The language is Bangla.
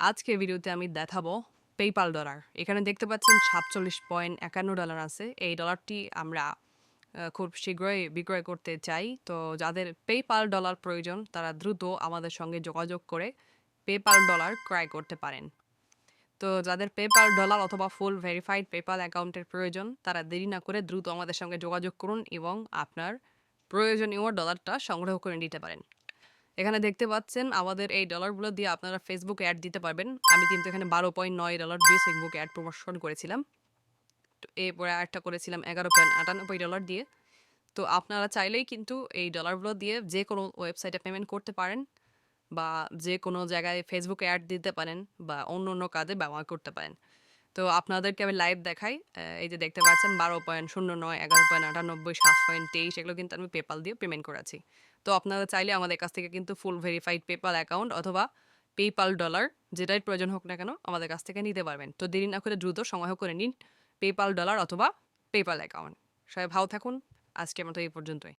আজকে ভিডিওতে আমি দেখাবো পেপাল ডলার এখানে দেখতে পাচ্ছেন সাতচল্লিশ পয়েন্ট একান্ন ডলার আছে। এই ডলারটি আমরা খুব শীঘ্রই বিক্রয় করতে চাই। তো যাদের পেপাল ডলার প্রয়োজন, তারা দ্রুত আমাদের সঙ্গে যোগাযোগ করে পেপাল ডলার ক্রয় করতে পারেন। তো যাদের পেপাল ডলার অথবা ফুল ভেরিফাইড পেপাল অ্যাকাউন্টের প্রয়োজন, তারা দেরি না করে দ্রুত আমাদের সঙ্গে যোগাযোগ করুন এবং আপনার প্রয়োজনীয় ডলারটা সংগ্রহ করে নিতে পারেন। এখানে দেখতে পাচ্ছেন আমাদের এই ডলারগুলো দিয়ে আপনারা ফেসবুক অ্যাড দিতে পারবেন। আমি কিন্তু এখানে বারো পয়েন্ট নয় ডলার দিয়ে ফেসবুক অ্যাড প্রমোশন করেছিলাম। তো এরপরে আরেকটা করেছিলাম এগারো পয়েন্ট আটানব্বই ডলার দিয়ে। তো আপনারা চাইলেই কিন্তু এই ডলারগুলো দিয়ে যে কোনো ওয়েবসাইটে পেমেন্ট করতে পারেন বা যে কোনো জায়গায় ফেসবুকে অ্যাড দিতে পারেন বা অন্য অন্য কাজে ব্যবহার করতে পারেন। তো আপনাদেরকে আমি লাইভ দেখাই। এই যে দেখতে পাচ্ছেন, বারো পয়েন্ট শূন্য নয়, এগারো পয়েন্ট আটানব্বই, সাত পয়েন্ট তেইশ, এগুলো কিন্তু আমি পেপাল দিয়ে পেমেন্ট করেছি। তো আপনারা চাইলে আমাদের কাছ থেকে কিন্তু ফুল ভেরিফাইড পেপাল অ্যাকাউন্ট অথবা পেপাল ডলার যেটাই প্রয়োজন হোক না কেন আমাদের কাছ থেকে নিতে পারবেন। তো দেরি না করে দ্রুত সংগ্রহ করে নিন পেপাল ডলার অথবা পেপাল অ্যাকাউন্ট সবাই ভালো থাকুন। আজকের মতো এই পর্যন্তই।